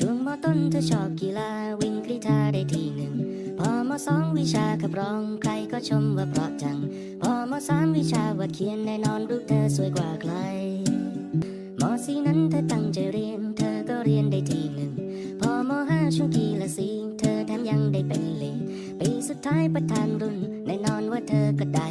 ช่วงมต้นเธอชอบกีฬาวิ่งกรีธาได้ทีหนึ่ง พอมสองวิชาขับร้องใครก็ชมว่าเพราะจัง พอมสามวิชาวาดเขียนแน่นอนรูปเธอสวยกว่าใครมสี่นั้นเธอตั้งใจเรียน เธอก็เรียนได้ทีหนึ่ง พอมห้าช่วงกีฬาสีเธอแถมยังได้เป็นเลดปีสุดท้ายประธานรุ่นแน่นอนว่าเธอก็ได้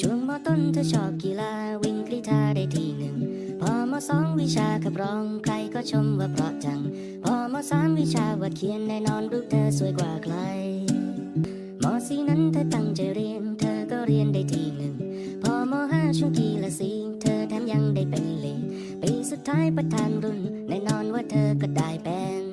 ช่วงมต้นเธอชอบกีฬาวิ่งกรีธาได้ทีหนึ่ง พอมสองวิชาขับร้องใครก็ชมว่าเพราะจัง พอมสามวิชาวาดเขียนแน่นอนรูปเธอสวยกว่าใครมสี่นั้นเธอตั้งใจเรียน เธอก็เรียนได้ทีหนึ่ง พอมห้าช่วงกีฬาสีเธอแถมยังได้เป็นเลดปีสุดท้ายประธานรุ่น แน่นอนว่าเธอก็ได้เป็น